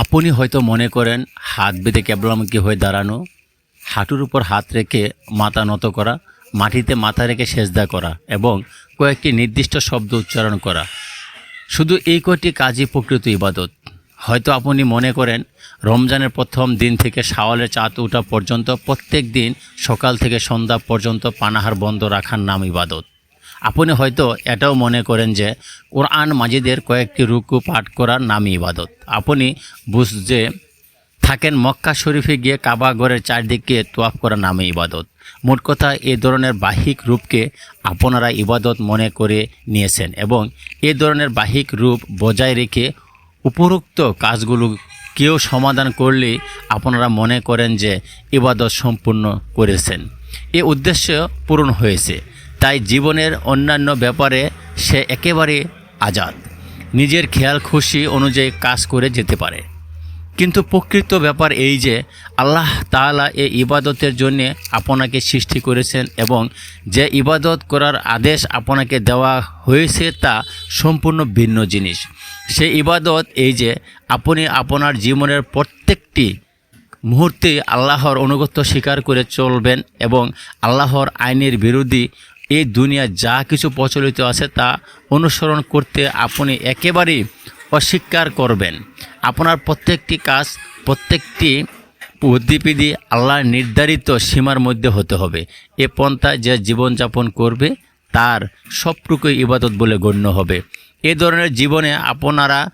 আপনি হয়তো মনে করেন, হাত বেঁধে কেবলামুখী হয়ে দাঁড়ানো, হাঁটুর উপর হাত রেখে মাথা নত করা, মাটিতে মাথা রেখে সেজদা করা, এবং কয়েকটি নির্দিষ্ট শব্দ উচ্চারণ করা। শুধু এই কয়টি কাজই প্রকৃত ইবাদত। হয়তো আপনি মনে করেন, রমজানের প্রথম দিন থেকে শাওয়ালের চাঁদ ওঠা পর্যন্ত প্রত্যেক দিন সকাল থেকে সন্ধ্যা পর্যন্ত পানাহার বন্ধ রাখার নাম ইবাদত। আপনি হয়তো এটাও মনে করেন যে কোরআন মাজিদের কয়েকটি রুকু পাঠ করার নামই ইবাদত। আপনি বুঝ যে থাকেন মক্কা শরীফে গিয়ে কাবা ঘরের চারদিকে তোয়াফ করা নামে ইবাদত। মোট কথা এ ধরনের বাহিক রূপকে আপনারা ইবাদত মনে করে নিয়েছেন এবং এ ধরনের বাহিক রূপ বজায় রেখে উপরোক্ত কাজগুলো কেউ সমাধান করলে আপনারা মনে করেন যে ইবাদত সম্পূর্ণ করেছেন। এ উদ্দেশ্য পূরণ হয়েছে। তাই জীবনের অন্যান্য ব্যাপারে সে একেবারে আজাদ। নিজের খেয়াল খুশি অনুযায়ী কাজ করে যেতে পারে। কিন্তু প্রকৃত ব্যাপার এই যে, আল্লাহ তাআলা এই ইবাদতের জন্য আপনাকে সৃষ্টি করেছেন এবং যে ইবাদত করার আদেশ আপনাকে দেওয়া হয়েছে তা সম্পূর্ণ ভিন্ন জিনিস। সে ইবাদত এই যে, আপনি আপনার জীবনের প্রত্যেকটি মুহূর্তে আল্লাহর অনুগত্য স্বীকার করে চলবেন এবং আল্লাহর আইনের বিরোধী এই দুনিয়া যা কিছু প্রচলিত আছে তা অনুসরণ করতে আপনি একেবারেই অস্বীকার করবেন। আপনার প্রত্যেকটি কাজ, প্রত্যেকটি বুদ্ধিপিদি আল্লাহর নির্ধারিত সীমার মধ্যে হতে হবে। এ পন্থায় যে জীবনযাপন করবে, তার সবটুকুই ইবাদত বলে গণ্য হবে। এ ধরনের জীবনে আপনারা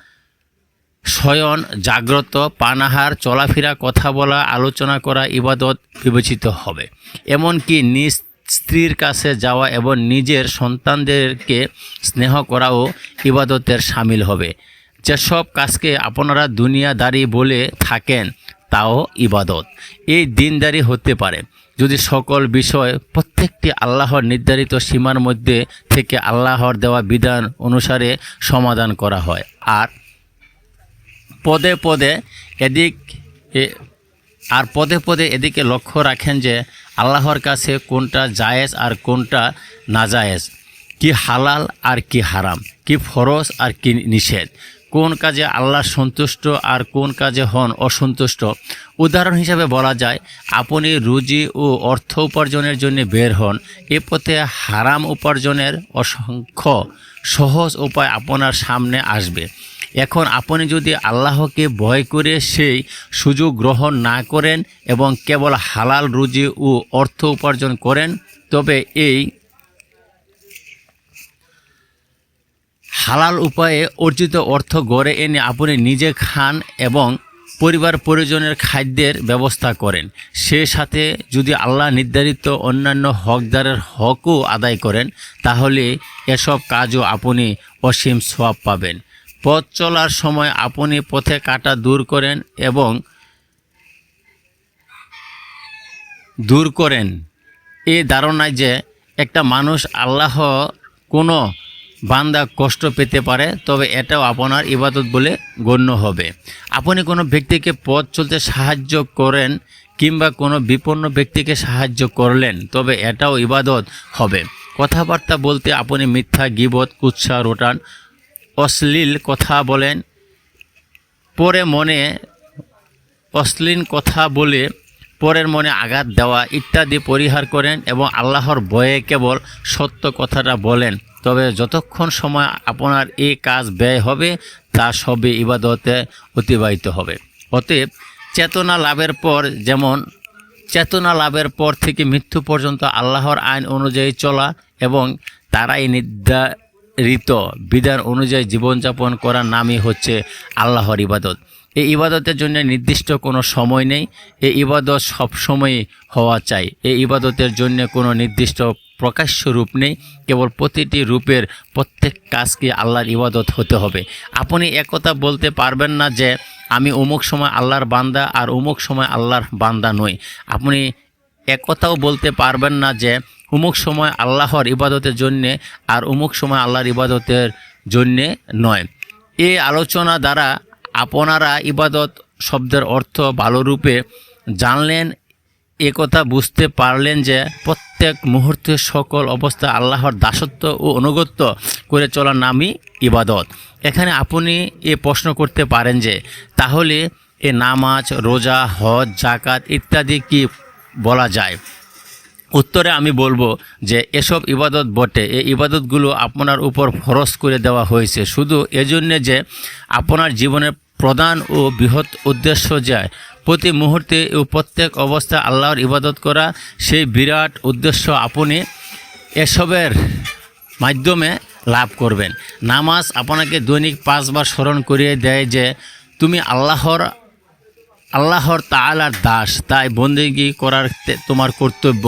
শয়ন জাগ্রত, পানাহার, চলাফেরা, কথা বলা, আলোচনা করা, ইবাদত বিবেচিত হবে। এমনকি নিজ স্ত্রীর কাছে যাওয়া এবং নিজের সন্তানদেরকে স্নেহ করাও ইবাদতের সামিল হবে। যেসব কাজকে আপনারা দুনিয়াদারি বলে থাকেন, তাও ইবাদত। এই দিনদারি হতে পারে। যদি সকল বিষয় প্রত্যেকটি আল্লাহর নির্ধারিত সীমার মধ্যে থেকে আল্লাহর দেওয়া বিধান অনুসারে সমাধান করা হয়। আর পদে পদে এদিক, আর পদে পদে এদিকে লক্ষ্য রাখেন যে আল্লাহর কাছে কোনটা জায়েজ আর কোনটা নাজায়েজ? কি হালাল আর কি হারাম? কি ফরজ আর কি নিষেধ? কোন কাজে আল্লাহ সন্তুষ্ট আর কোন কাজে হন অসন্তুষ্ট? উদাহরণ হিসাবে বলা যায়, আপনি রুজি ও অর্থ উপার্জনের জন্য বের হন। এ পথে হারাম উপার্জনের অসংখ্য সহজ উপায় আপনার সামনে আসবে। এখন আপনি যদি আল্লাহকে ভয় করে সেই সুযোগ গ্রহণ না করেন এবং কেবল হালাল রুজি ও অর্থ উপার্জন করেন, তবে এই হালাল উপায়ে অর্জিত অর্থ গড়ে এনে আপনি নিজে খান এবং পরিবার পরিজনের খাদ্যের ব্যবস্থা করেন। সে সাথে যদি আল্লাহ নির্ধারিত অন্যান্য হকদারের হকও আদায় করেন, তাহলে এসব কাজও আপনি অসীম সোয়াব পাবেন। পথ চলার সময় আপনি পথে কাটা দূর করেন এবং দূর করেন। এই ধারণায় যে একটা মানুষ আল্লাহ কোনো বান্দা কষ্ট পেতে পারে, তবে এটাও আপনার ইবাদত বলে গণ্য হবে। আপনি কোনো ব্যক্তিকে পথ চলতে সাহায্য করেন কিংবা কোনো বিপন্ন ব্যক্তিকে সাহায্য করলেন, তবে এটাও ইবাদত হবে। কথাবার্তা বলতে আপনি মিথ্যা গিবত, কুৎসা, রোটান অশ্লীল কথা বলেন। পরে মনে অশ্লীল কথা বলে পরের মনে আঘাত দেওয়া ইত্যাদি পরিহার করেন এবং আল্লাহর ভয়ে কেবল সত্য কথাটা বলেন। তবে যতক্ষণ সময় আপনার এই কাজ ব্যয় হবে, তা সবে ইবাদতে অতিবাহিত হবে। অতএব চেতনা লাভের পর যেমন চেতনা লাভের পর থেকে মৃত্যু পর্যন্ত আল্লাহর আইন অনুযায়ী চলা এবং তারাই নির্ধারিত বিধান অনুযায়ী জীবনযাপন করার নামই হচ্ছে আল্লাহর ইবাদত। এই ইবাদতের জন্য নির্দিষ্ট কোনো সময় নেই। এই ইবাদত সবসময় হওয়া চাই। এই ইবাদতের জন্য কোনো নির্দিষ্ট প্রকাশ্য রূপ নেই। কেবল প্রতিটি রূপের প্রত্যেক কাজকে আল্লাহর ইবাদত হতে হবে। আপনি একথা বলতে পারবেন না যে, আমি অমুক সময় আল্লাহর বান্দা আর অমুক সময় আল্লাহর বান্দা নই। আপনি একথাও বলতে পারবেন না যে অমুক সময় আল্লাহর ইবাদতের জন্যে আর অমুক সময় আল্লাহর ইবাদতের জন্যে নয়। এই আলোচনা দ্বারা আপনারা ইবাদত শব্দের অর্থ ভালোরূপে জানলেন, এ কথা বুঝতে পারলেন যে প্রত্যেক মুহূর্তে সকল অবস্থা আল্লাহর দাসত্ব ও অনুগত্য করে চলার নামই ইবাদত। এখানে আপনি এ প্রশ্ন করতে পারেন যে, তাহলে এ নামাজ, রোজা, হজ জাকাত ইত্যাদি কি বলা যায়? উত্তরে আমি বলব যে এসব ইবাদত বটে। এই ইবাদতগুলো আপনার উপর ফরজ করে দেওয়া হয়েছে। শুধু এজন্যে যে আপনার জীবনের প্রধান ও বৃহৎ উদ্দেশ্য যায়। প্রতি মুহূর্তে ও প্রত্যেক অবস্থা আল্লাহর ইবাদত করা, সেই বিরাট উদ্দেশ্য আপনি এসবের মাধ্যমে লাভ করবেন। নামাজ আপনাকে দৈনিক পাঁচবার স্মরণ করিয়ে দেয় যে, তুমি আল্লাহর আল্লাহর তালার দাস, তাই বন্দিগি করার তোমার কর্তব্য।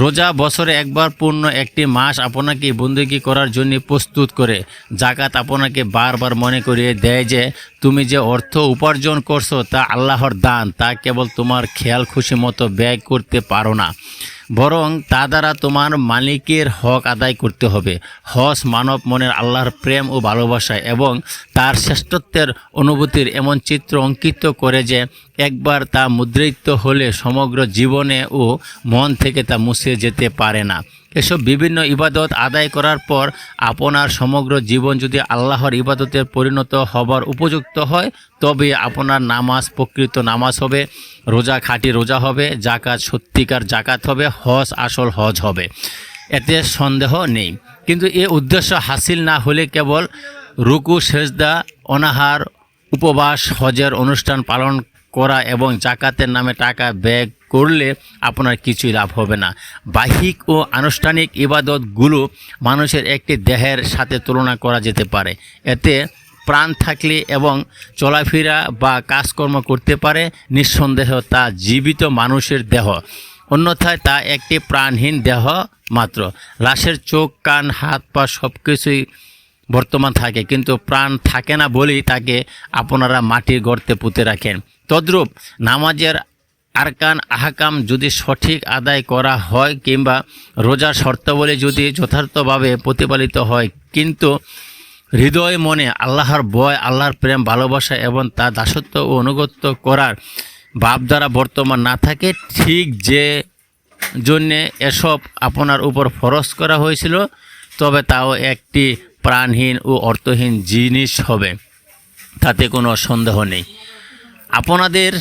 রোজা বছরে একবার পূর্ণ একটি মাস আপনাকে বন্দুকি করার জন্য প্রস্তুত করে, জাকাত আপনাকে বারবার মনে করিয়ে দেয় যে তুমি যে অর্থ উপার্জন করছ তা আল্লাহর দান, তা কেবল তোমার খেয়াল খুশি মতো ব্যয় করতে পারো না। বরং তা দ্বারা তোমার মালিকের হক আদায় করতে হবে। হস মানব মনের আল্লাহর প্রেম ও ভালোবাসা এবং তার শ্রেষ্ঠত্বের অনুভূতির এমন চিত্র অঙ্কিত করে যে একবার তা মুদ্রিত হলে সমগ্র জীবনে ও মন থেকে তা মুছে যেতে পারে না। এসব বিভিন্ন ইবাদত আদায় করার পর আপনার সমগ্র জীবন যদি আল্লাহর ইবাদতের পরিণত হবার উপযুক্ত হয়, তবে আপনার নামাজ প্রকৃত নামাজ হবে, রোজা খাঁটি রোজা হবে জাকাত সত্যিকার জাকাত হবে, হজ আসল হজ হবে। এতে সন্দেহ নেই। কিন্তু এ উদ্দেশ্য হাসিল না হলে কেবল রুকু, সেজদা, অনাহার, উপবাস, হজের অনুষ্ঠান পালন করা এবং জাকাতের নামে টাকা ব্যয় করলে আপনার কিছুই লাভ হবে না। বাহ্যিক ও আনুষ্ঠানিক ইবাদতগুলো মানুষের একটি দেহের সাথে তুলনা করা যেতে পারে। এতে প্রাণ থাকলে এবং চলাফেরা বা কাজকর্ম করতে পারে, নিঃসন্দেহ তা জীবিত মানুষের দেহ। অন্যথায় তা একটি প্রাণহীন দেহ মাত্র। লাশের চোখ, কান, হাত, পা সব কিছুই বর্তমান থাকে, কিন্তু প্রাণ থাকে না বলেই তাকে আপনারা মাটির গর্তে পুঁতে রাখেন। তদ্রূপ নামাজের আরকান, আহকাম যদি সঠিক আদায় করা হয় কিংবা রোজার শর্তাবলী যদি যথার্থভাবে প্রতিপালিত হয়, কিন্তু হৃদয় মনে আল্লাহর বয় আল্লাহর প্রেম, ভালোবাসা এবং তার দাসত্ব ও অনুগত্য করার ভাব দ্বারা বর্তমান না থাকে, ঠিক যে জন্যে এসব আপনার উপর ফরজ করা হয়েছিল, তবে তাও একটি প্রাণহীন ও অর্থহীন জিনিস হবে। তাতে কোনো সন্দেহ নেই। আপনাদের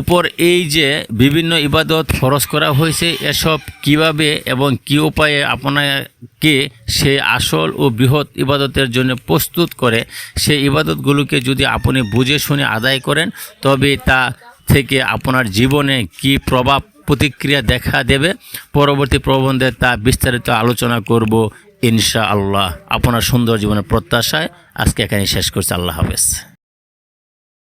উপর এই যে বিভিন্ন ইবাদত ফরজ করা হয়েছে, এসব কীভাবে এবং কি উপায়ে আপনাকে সে আসল ও বৃহৎ ইবাদতের জন্য প্রস্তুত করে, সেই ইবাদতগুলোকে যদি আপনি বুঝে শুনে আদায় করেন, তবে তা থেকে আপনার জীবনে কি প্রভাব প্রতিক্রিয়া দেখা দেবে? পরবর্তী প্রবন্ধে তা বিস্তারিত আলোচনা করব ইনশা আল্লাহ আপনার সুন্দর জীবনের প্রত্যাশায় আজকে এখানে শেষ করছি। আল্লাহ হাফেজ।